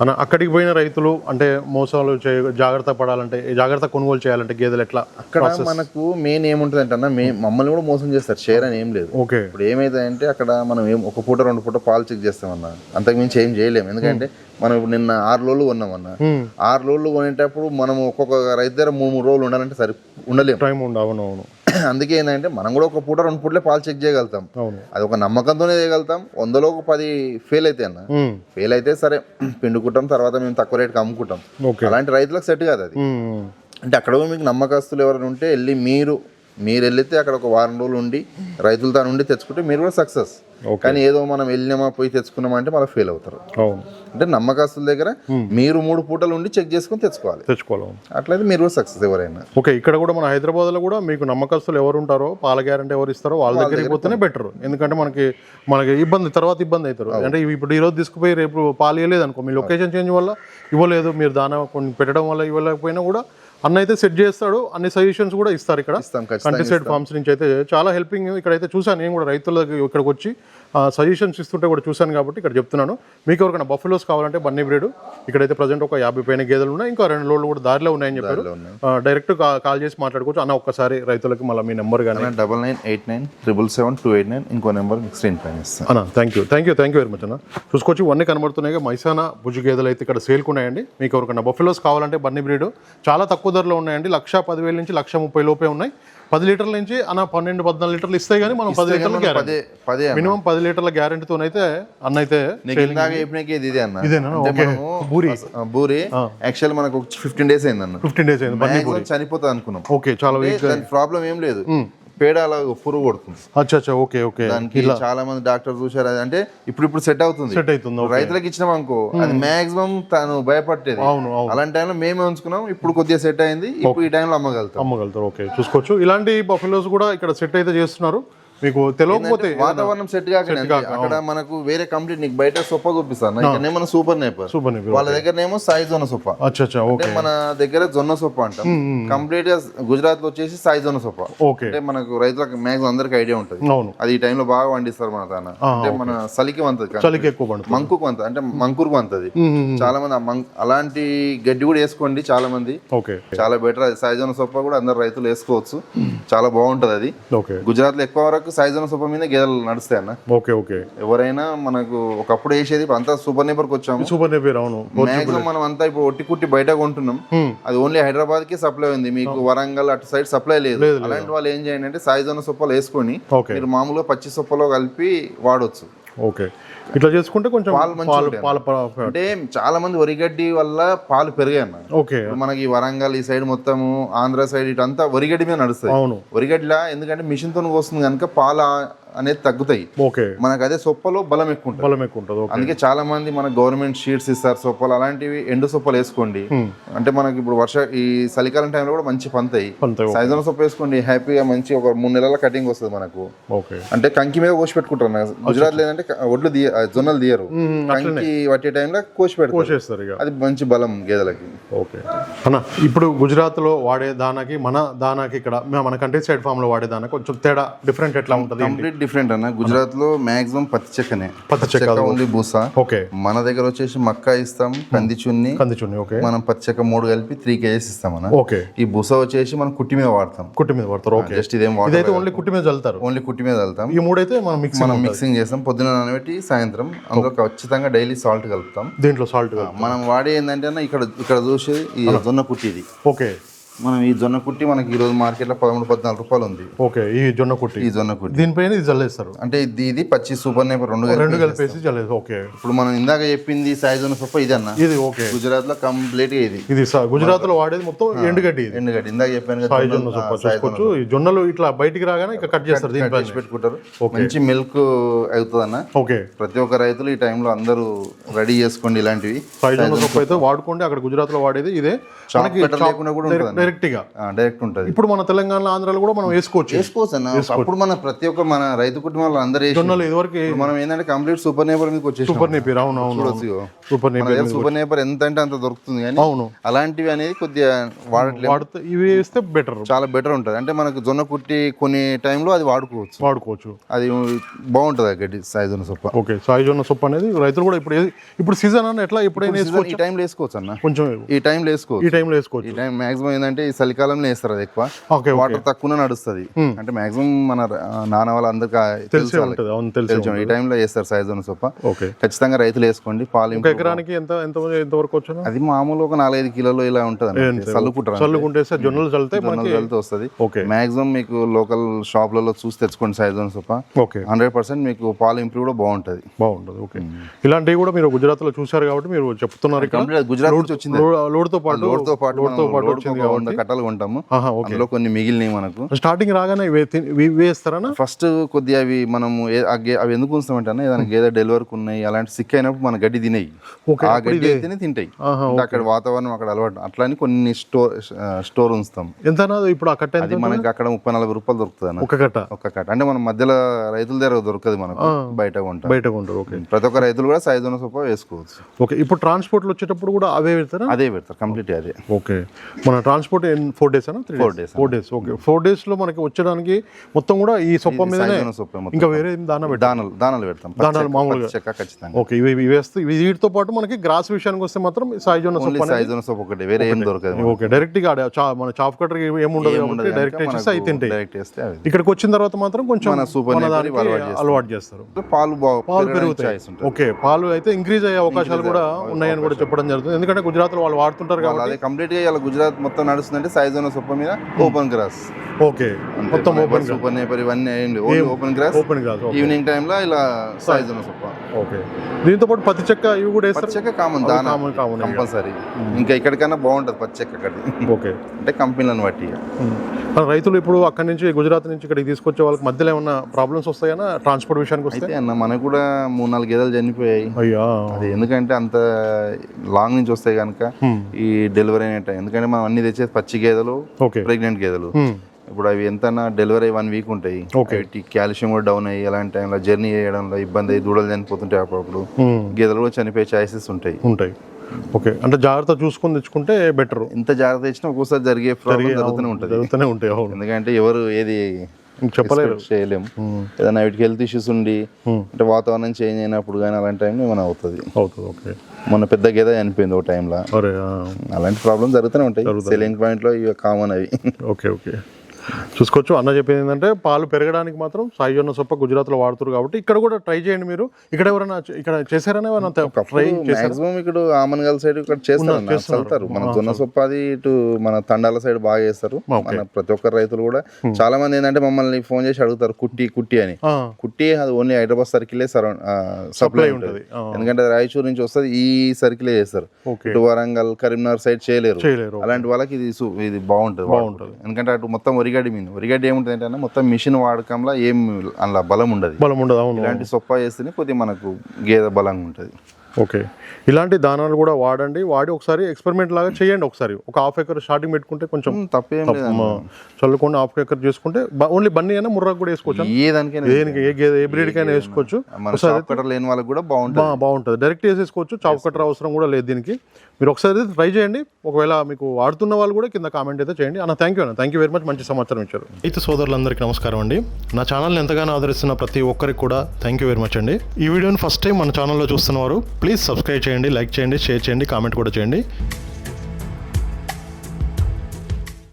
అన్న అక్కడికి పోయిన రైతులు అంటే మోసాలు చేయ జాగ్రత్త పడాలంటే జాగ్రత్త కొనుగోలు చేయాలంటే గేదెలు ఎట్లా అక్కడ మనకు మెయిన్ ఏముంటుంది అంటే అన్న మే మమ్మల్ని కూడా మోసం చేస్తారు షేర్ అని ఏం లేదు. ఓకే. ఇప్పుడు ఏమైందంటే అక్కడ మనం ఏం ఒక పూట రెండు పూట పాలు చెక్ చేస్తామన్నా. అంతకు మించి ఏం చేయలేము ఎందుకంటే మనం ఇప్పుడు నిన్న ఆరు రోజులు కొన్నామన్న. ఆరు రోజులు కొనేటప్పుడు మనం ఒక్కొక్క రైతు దగ్గర మూడు మూడు రోజులు ఉండాలంటే సరి ఉండలేము టైం ఉండు అవును అవును అందుకే ఏంటంటే మనం కూడా ఒక పూట రెండు పూటలే పాలు చెక్ చేయగలుగుతాం. అది ఒక నమ్మకంతోనే చేయగలుగుతాం. వందలో ఒక పది ఫెయిల్ అయితే అన్న. ఫెయిల్ అయితే సరే పిండుకుంటాం తర్వాత మేము తక్కువ రేటుకి అమ్ముకుంటాం. అలాంటి రైతులకు సెట్ కాదు అది. అంటే అక్కడ కూడా మీకు నమ్మకస్తులు ఎవరైనా ఉంటే వెళ్ళి మీరు మీరు వెళ్ళితే అక్కడ ఒక వారం రోజులు ఉండి రైతులతో ఉండి తెచ్చుకుంటే మీరు కూడా సక్సెస్. కానీ ఏదో మనం వెళ్ళినామా పోయి తెచ్చుకున్నామా అంటే మళ్ళీ ఫెయిల్ అవుతారు. అంటే నమ్మకస్తుల దగ్గర మీరు మూడు పూటలు ఉండి చెక్ చేసుకుని తెచ్చుకోవాలి. తెచ్చుకోవాలి. అట్లయితే మీరు కూడా సక్సెస్ ఎవరైనా. ఓకే ఇక్కడ కూడా మన హైదరాబాద్లో కూడా మీకు నమ్మకస్తులు ఎవరు ఉంటారో పాల గ్యారంటీ ఎవరు ఇస్తారో వాళ్ళ దగ్గరికి పోతేనే బెటర్ ఎందుకంటే మనకి మనకి ఇబ్బంది తర్వాత ఇబ్బంది అవుతారు. అంటే ఇవి ఇప్పుడు ఈ రోజు తీసుకుపోయి రేపు పాలు ఇవ్వలేదు అనుకో మీ లొకేషన్ చేంజ్ వల్ల ఇవ్వలేదు మీరు దాన కొన్ని పెట్టడం వల్ల ఇవ్వలేకపోయినా కూడా అన్న అయితే సెట్ చేస్తాడు. అన్ని సజెషన్స్ కూడా ఇస్తారు ఇక్కడ. కంటిసైడ్ ఫార్మ్స్ నుంచి అయితే చాలా హెల్పింగ్ ఇక్కడైతే చూసాను నేను కూడా రైతులకు ఇక్కడికి వచ్చి సజెషన్స్ ఇస్తుంటే కూడా చూశాను కాబట్టి ఇక్కడ చెప్తున్నాను. మీకు ఎవరికైనా బఫెలోస్ కావాలంటే బన్నీ బ్రీడ్ ఇక్కడైతే ప్రజెంట్ ఒక యాభై పైన గేదెలు ఉన్నాయి ఇంకా రెండు లోడ్లు కూడా దారిలో ఉన్నాయని చెప్పారు. డైరెక్ట్ కాల్ చేసి మాట్లాడుకోవచ్చు. అన్న ఒక్కసారి రైతులకి మళ్ళీ మీ నెంబర్ కానీ double nine eight nine triple seven two eight nine ఇంకో నెంబర్ మీకు స్క్రీన్ పైన ఇస్తాను. అన్న thank you thank you thank you very much అన్న. చూసుకోవచ్చు ఇవన్నీ కనబడుతున్నాయి మైసానా భుజు గేదెలు అయితే ఇక్కడ సేల్కి ఉన్నాయండి. మీకు ఎవరికైనా బఫెలోస్ కావాలంటే బన్నీ బ్రీడ్ చాలా తక్కువ ధరలో ఉన్నాయండి. లక్ష పదివేల నుంచి లక్ష ముప్పై లోపే ఉన్నాయి. పది లీటర్ల నుంచి అన్న పన్నెండు పద్నాలుగు లీటర్లు ఇస్తాయి కానీ మనం పది లీటర్ల. మినిమం పది లీటర్ల గ్యారెంటీతో అయితే అన్న అయితే ఇది అన్న. ఇదేనా? బూరి. బూరి. యాక్చువల్ మనకు ఫిఫ్టీన్ డేస్ అయింది అన్న. ఫిఫ్టీన్ డేస్ అయింది చనిపోతుంది అనుకున్నాం. ఓకే చాలా ప్రాబ్లం ఏం లేదు. పేడ అలా పురుగు కొడుతుంది. అచ్చా అచ్చా ఓకే ఓకే. దానికి చాలా మంది డాక్టర్ చూసారు అంటే ఇప్పుడు ఇప్పుడు సెట్ అవుతుంది. సెట్ అవుతుంది రైతులకు ఇచ్చినాం అనుకో అది మాక్సిమం తను భయపట్టేది. అవును అవును. అలాంటి టైంలో మేమే ఉంచుకున్నాం ఇప్పుడు కొద్దిగా సెట్ అయింది ఇప్పుడు ఈ టైంలో అమ్మగలుగుతాం. అమ్మగలుగుతారు ఓకే. చూసుకోవచ్చు. ఇలాంటి బఫెలోస్ కూడా ఇక్కడ సెట్ అయితే చేస్తున్నారు. మీకు తెలియకపోతే వాతావరణం సెట్ కాక అక్కడ మనకు వేరే కంప్లీట్ నీకు బయట సొప్ప చూపిస్తాను ఇక్కడ మన సూపర్ నేపర్. సూపర్ నిపి వాళ్ళ దగ్గరనేమో సాయి జొన్న సొప్ప అచ్చా అచ్చా ఓకే. మన దగ్గర జొన్న సొప్ప అంటాం. కంప్లీట్గా గుజరాత్లో వచ్చేసి సాయి జొన్న సొప్ప ఓకే. అంటే మనకు రైతులకు మ్యాక్సిమం అందరికి ఐడియా ఉంటుంది. అవును. అది ఈ టైంలో బాగా పండిస్తారు మన తాన అంటే మన చలికి వంతది చలికి ఎక్కువ పడుతుంది మంకుకు వంత అంటే మంకురుకు వంతది చాలా మంది మంక్ అలాంటి గడ్డి కూడా వేసుకోండి చాలా మంది ఓకే. చాలా బెటర్ అది. సాయిజన సొప్ప కూడా అందరు రైతులు వేసుకోవచ్చు. చాలా బాగుంటది అది. ఓకే. గుజరాత్లో ఎక్కువ వరకు సాయిజన సొప్ప మీద గేదెలు నడుస్తాయి అన్న. Okay okay. ఎవరైనా మనకు ఒకప్పుడు వేసేది అంతా సూపర్ నేపర్కి వచ్చాము. సూపర్ నేపేర్ అవును. మాక్సిమం మనం అంతా ఇప్పుడు ఒట్టి కుట్టి బయట కొంటున్నాం. అది ఓన్లీ హైదరాబాద్కి సప్లై ఉంది. మీకు వరంగల్ అటు సైడ్ సప్లై లేదు. అలాంటి వాళ్ళు ఏం చేయండి అంటే సాయిజన సొప్పలు వేసుకొని మీరు మామూలుగా పచ్చి సొప్పలో కలిపి వాడొచ్చు. ఓకే. ఇట్లా చేసుకుంటే కొంచెం పాలు పాల పాల- అంటే చాలా మంది వరిగడ్డి వల్ల పాలు పెరిగాయి అన్న. ఓకే. మనకి వరంగల్ ఈ సైడ్ మొత్తము ఆంధ్ర సైడ్ ఇటంతా వరిగడ్డి మీద నడుస్తుంది అవును. వరిగడ్డిలా ఎందుకంటే మిషన్తో వస్తుంది కనుక పాలు అనేది తగ్గుతాయి. ఓకే. మనకు అదే సొప్పలో బలం ఎక్కువ ఉంటుంది బలం ఎక్కువ ఉంటుంది అందుకే చాలా మంది మన గవర్నమెంట్ షీట్స్ ఇస్తారు సొప్పలు అలాంటివి ఎండు సొప్పలు వేసుకోండి. అంటే మనకి ఇప్పుడు వర్ష ఈ చలికాలం టైంలో కూడా మంచి పంతాయి. సైజన్ సొప్ప వేసుకోండి హ్యాపీగా మంచి ఒక మూడు నెలల కటింగ్ వస్తుంది మనకు. ఓకే. అంటే కంకి మీద కోసి పెట్టుకుంటారు. గుజరాత్ లేదంటే ఒడ్లు జొన్నలు తీయరు కంకి పట్టే టైంలో కోసి పెడతారు. అది మంచి బలం గేదెలకి. ఓకే. అన్న ఇప్పుడు గుజరాత్లో వాడే దానాకి మన దానాకి ఇక్కడ మన కంట్రీ సైడ్ ఫామ్లో వాడే దానా కొంచెం తేడా డిఫరెంట్ ఎట్లా ఉంటుంది డిఫరెంట్ అన్న. గుజరాత్లో మాక్సిమం పత్తి చెక్కనే. పత్తి చెక్క ఉంది బూస. ఓకే. మన దగ్గర వచ్చేసి మక్క ఇస్తాం కంది చున్ని. కంది చున్ని ఓకే. మనం పత్తి చెక్క మూడు కలిపి త్రీ కేజెస్ ఇస్తాం అన్న. ఓకే. ఈ బూస వచ్చేసి మనం కుట్టి మీద వాడతాం. కుట్టి మీద పడతారు ఓకే. జస్ట్ ఇదేం ఇదైతే ఓన్లీ కుట్టి మీద చల్లుతారు. ఓన్లీ కుట్టి మీద వెళ్తాం ఈ మూడైతే మనం మిక్స్ మనం మిక్సింగ్ చేస్తాం. పొద్దున నానబెట్టి సాయంత్రం అందులో ఖచ్చితంగా డైలీ సాల్ట్ కలుపుతాం. దీంట్లో సాల్ట్ మనం వాడే ఏంటంటే అన్న ఇక్కడ ఇక్కడ చూసేది ఈ జొన్న కుట్టి ఇది ఓకే. మనం ఈ జొన్న కుట్టి మనకి ఈ రోజు మార్కెట్లో పదమూడు పద్నాలుగు రూపాయలు ఉంది. ఓకే ఈ జొన్న కుట్టి. ఈ జొన్న కుట్టి. దీనిపైన ఇది జల్లేస్తారు. అంటే ఇది ఇది పచ్చి సూపర్ నేపర్ రెండు రెండు కలిపేసి జల్లేసి ఓకే. ఇప్పుడు మనం ఇందాక చెప్పింది సాయి జొన్న సొప్ప ఇది అన్న. ఇది ఓకే. గుజరాత్లో కంప్లీట్గా ఇది. ఇది గుజరాత్లో వాడేది మొత్తం ఎండుగడ్డి ఎందుకంటే ఇందాక చెప్పాను కదా సాయి జొన్నలు, జొన్న సాయి చూసుకోవచ్చు ఈ జొన్నలు ఇట్లా బయటికి రాగానే ఇక కట్ చేస్తారు దీనిపైన. చేసి పెట్టుకుంటారు. మంచి మిల్క్ అవుతుంది అన్న ఓకే. ప్రతి ఒక్క రైతులు ఈ టైంలో అందరూ రెడీ చేసుకోండి ఇలాంటివి. సాయి జొన్న సొప్ప అయితే వాడుకోండి. అక్కడ గుజరాత్లో వాడేది ఇదే. పెట్టర్ లేకుండా కూడా ఉంటుంది డైరెక్ట్గా డైరెక్ట్ ఉంటుంది. ఇప్పుడు మన తెలంగాణ ఆంధ్రాలో కూడా మనం వేసుకోవచ్చు. వేసుకోవచ్చు అన్న. అప్పుడు మన ప్రతి ఒక్క మన రైతు కుటుంబాలు అందరూ జొన్నలు ఇదివరకు మనం ఏంటంటే కంప్లీట్ సూపర్ నేపర్ మీదకి వచ్చేసి సూపర్ నేపర్ అవును అవును సూపర్ నేపర్ సూపర్ నేపర్ ఎంత అంటే అంత దొరుకుతుంది కానీ అవును. అలాంటివి అనేది కొద్దిగా వాడట్లేదు వాడితే ఇవి వేస్తే బెటర్ చాలా బెటర్ ఉంటుంది. అంటే మనకు జొన్న కుట్టి కొన్ని టైంలో అది వాడుకోవచ్చు. వాడుకోవచ్చు. అది బాగుంటుంది గడ్డి సైజు ఉన్న సొప్ప. ఓకే సాయి జొన్న సొప్పు అనేది రైతులు కూడా ఇప్పుడు ఇప్పుడు సీజన్ అన్న ఎట్లా ఎప్పుడైనా వేసుకోవచ్చు? ఈ టైంలో వేసుకోవచ్చు అన్న. కొంచెం ఈ టైంలో వేసుకోవచ్చు. ఈ టైంలో వేసుకోవచ్చు. ఈ టైం మాక్సిమం ఏంటంటే ఈ చలికాలంలో వేస్తారు అది ఎక్కువ. వాటర్ తక్కువ నడుస్తుంది. అంటే మాక్సిమం మన నాన్న వాళ్ళందరికీ తెలుసు ఈ టైంలో వేస్తారు సైజు ఉన్న సొప్ప. ఖచ్చితంగా రైతులు వేసుకోండి పాలు ఎకరానికి ఎంత ఎంత ఎంత వరకు వచ్చాను? అది మామూలు ఒక నాలుగైదు కిలోలు ఇలా ఉంటుంది చల్లుకుంటారు చల్లుకుంటే జొన్నలు చల్లితే మనకి వెళ్తూ వస్తుంది. మాక్సిమం మీకు లోకల్ షాప్లలో చూసి తెచ్చుకోండి సైజు ఉన్న సొప్ప. ఓకే. హండ్రెడ్ పర్సెంట్ మీకు పాలు ఇంప్రూవ్ కూడా బాగుంటుంది. బాగుంటుంది ఓకే. ఇలాంటివి కూడా మీరు గుజరాత్లో చూసారు కాబట్టి మీరు చెప్తున్నారు గుజరాత్ నుంచి వచ్చింది. లోడ్తో పాటు లోడ్తో పాటు లోడ్తో పాటు వచ్చింది వంద కట్టలు కొంటాము. అందులో కొన్ని మిగిలినాయి మనకు. స్టార్టింగ్ రాగానే వేస్తారా ఫస్ట్ కొద్దిగా అవి మనము అవి ఎందుకు ఉంచుతామంటే ఏదైనా గేదె డెలివరీకి ఉన్నాయి అలాంటి సిక్ అయినప్పుడు మన గడ్డి తినేయి. ఓకే, ఆ గడ్డి అయితేనే తింటాయి. అక్కడ వాతావరణం అక్కడ అలవాటు. అట్లా అని కొన్ని స్టోర్ స్టోర్ ఉంచుతాం. ఎంత ఇప్పుడు ఆ కట్ట ఎంత అది మనకి అక్కడ ముప్పై నలభై రూపాయలు దొరుకుతుంది అన్న. ఒక కట్ట. ఒక్క కట్ట. అంటే మన మధ్యలో రైతుల దగ్గర దొరకదు మనకు. బయట కొంటాం. బయట కొంటారు ఓకే. ప్రతి ఒక్క రైతులు కూడా సైజు ఉన్న సొప్ప వేసుకోవచ్చు. ఓకే ఇప్పుడు ట్రాన్స్పోర్ట్లో వచ్చేటప్పుడు కూడా అవే పెడతారా? అదే పెడతారు కంప్లీట్ అదే. ఓకే. మన transport four days Four days. Four days okay four డేస్లో మనకి వచ్చడానికి మొత్తం కూడా ఈ సొప్ప మొత్తం. ఇంకా వేరే దానా దానాలు దానాలు పెడతాం. దానాలు మామూలుగా. ఖచ్చితంగా. ఓకే ఇవి ఇవి వేస్తే ఇవి వీటితో పాటు మనకి గ్రాస్ విషయానికి వస్తే మాత్రం సాయిజ్ ఉన్న ఓన్లీ సొప్ప ఉన్న సొప్ప ఒకటి వేరే ఏం దొరకదు ఓకే డైరెక్ట్గా మన చాప్ కట్టర్ ఏముండదు డైరెక్ట్ వేసేసి అవి తింటాయి. డైరెక్ట్ వేస్తే అవి ఇక్కడికి వచ్చిన తర్వాత మాత్రం కొంచెం అలవాటు చేస్తాం. చేస్తారు. పాలు బాగా పాలు పెరుగుతాయి. ఓకే పాలు అయితే ఇంక్రీజ్ అయ్యే అవకాశాలు కూడా ఉన్నాయని కూడా చెప్పడం జరుగుతుంది. ఎందుకంటే గుజరాత్లో వాళ్ళు వాడుతుంటారు కాబట్టి అదే కంప్లీట్గా ఇలా గుజరాత్ మొత్తం నడుస్తుందంటే సైజ్ ఉన్న సొప్ప మీద ఓపెన్ గ్రాస్. ఓకే. మొత్తం ఓపెన్ సూపర్ నేపర్ ఇవన్నీ ఓన్లీ ఓపెన్ గ్రాస్ ఓపెన్ కాదు ఈవినింగ్ టైంలో ఇలా సైజ్ ఉన్న సొప్ప ఓకే. దీంతో పాటు పత్తి చెక్క ఇవి కూడా వేస్తారు? పచ్చక్క కామన్ దానా? Common common compulsory. ఇంకా ఇక్కడికన్నా బాగుంటుంది పచ్చక్క అక్కడ ఓకే. అంటే కంపెనీలను బట్టి. మన రైతులు ఇప్పుడు అక్కడి నుంచి గుజరాత్ నుంచి ఇక్కడికి తీసుకొచ్చే వాళ్ళకి మధ్యలో ఏమన్నా ప్రాబ్లమ్స్ వస్తాయన్నా ట్రాన్స్పోర్ట్ విషయానికి వస్తే? అయితే అన్న మనకు కూడా మూడు నాలుగు గేదెలు చనిపోయాయి. అయ్యా. అది ఎందుకంటే అంత లాంగ్ నుంచి వస్తాయి కనుక Hmm. ఈ డెలివరీ అయిన ఎందుకంటే మనం అన్ని తెచ్చేది పచ్చి గేదెలు ప్రెగ్నెంట్ గేదెలు. Hmm. ఇప్పుడు అవి ఎంత డెలివరీ వన్ వీక్ ఉంటాయి. Okay. కాల్షియం కూడా డౌన్ అయ్యి అలాంటి టైంలో జర్నీ చేయడంలో ఇబ్బంది అయ్యి దూడలు చనిపోతుంటాయి అప్పుడప్పుడు. గేదెలు కూడా చనిపోయే ఛాయిసెస్ ఉంటాయి. ఉంటాయి. ఓకే. అంటే జాగ్రత్త చూసుకొని తెచ్చుకుంటే బెటర్. ఎంత జాగ్రత్త ఇచ్చినా ఒక్కోసారి జరిగే జరుగుతూనే ఉంటుంది. జరుగుతూనే ఉంటాయి ఎందుకంటే ఎవరు ఏది చెప్పలేరు. expect చేయలేం ఏదైనా వీటికి హెల్త్ ఇష్యూస్ ఉండి అంటే వాతావరణం చేంజ్ అయినప్పుడు కానీ అలాంటి టైంలో ఏమైనా అవుతుంది. అవుతుంది ఓకే. మొన్న పెద్ద గేదె చనిపోయింది ఒక టైంలో. అలాంటి ప్రాబ్లమ్ జరుగుతూనే ఉంటాయి. సెల్లింగ్ పాయింట్లో ఇవి కామన్ అవి. Okay okay. చూసుకోవచ్చు. అన్న చెప్పింది ఏంటంటే పాలు పెరగడానికి మాత్రం సాయి జొన్న సొప్ప గుజరాత్లో వాడుతారు కాబట్టి ఇక్కడ కూడా ట్రై చేయండి మీరు. ఇక్కడ ఎవరైనా ఇక్కడ చేశారనే ట్రై మాక్సిమం ఇక్కడ ఆమన్గల్ సైడ్ ఇక్కడ చేస్తారు మన జొన్న సొప్ప అది ఇటు మన తండాల సైడ్ బాగా చేస్తారు. మన ప్రతి ఒక్కరు రైతులు కూడా. చాలా మంది ఏంటంటే మమ్మల్ని ఫోన్ చేసి అడుగుతారు కుట్టి కుట్టి అని. కుట్టి అది ఓన్లీ హైదరాబాద్ సర్కిలే సరౌండ్ సప్లై ఉంటుంది. ఎందుకంటే రాయచూర్ నుంచి వస్తుంది ఈ సర్కిలే చేస్తారు. ఇటు వరంగల్ కరీంనగర్ సైడ్ చేయలేరు. అలాంటి వాళ్ళకి ఇది ఇది బాగుంటుంది బాగుంటుంది. ఎందుకంటే అటు మొత్తం ఒరిగడ్డి మీద ఒరిగడ్డి ఏముంటుంది అంటే మొత్తం మిషన్ వాడకంలో ఏం అందులో బలం ఉండదు. బలం ఉండదు అవును ఇలాంటి సొప్ప చేస్తేనే కొద్దిగా మనకు గేదె బలంగా ఉంటుంది. ఓకే. ఇలాంటి దానాలు కూడా వాడండి. వాడి ఒకసారి ఎక్స్పెరిమెంట్ లాగా చేయండి ఒకసారి. ఒక హాఫ్ ఎకర్ స్టార్టింగ్ పెట్టుకుంటే కొంచెం తప్పేం చల్లుకొని హాఫ్ ఎకర్ చేసుకుంటే ఓన్లీ బన్నీ అయినా ముర్రకు కూడా వేసుకోవచ్చు? ఏ దానికైనా దేనికి? ఏ గేదె ఏ బ్రీడ్కైనా వేసుకోవచ్చు. కట్టర్ లేని వాళ్ళకి కూడా బాగుంటుంది. బాగుంటుంది. డైరెక్ట్ వేసేసుకోవచ్చు. చాప్ కట్టర్ అవసరం కూడా లేదు దీనికి. మీరు ఒకసారి అయితే ట్రై చేయండి. ఒకవేళ మీకు వాడుతున్న వాళ్ళు కూడా కింద కామెంట్ అయితే చేయండి. అన్న థ్యాంక్ యూ అన్న. థ్యాంక్ యూ వెరీ మచ్ మంచి సమాచారం ఇచ్చారు. అయితే సోదరులందరికీ నమస్కారం అండి. నా ఛానల్ని ఎంతగానో ఆదరిస్తున్న ప్రతి ఒక్కరికి కూడా థ్యాంక్ యూ వెరీ మచ్ అండి. ఈ వీడియోని ఫస్ట్ టైం మన ఛానల్లో చూస్తున్నవారు ప్లీజ్ సబ్స్క్రైబ్ చేయండి లైక్ చేయండి షేర్ చేయండి కామెంట్ కూడా చేయండి.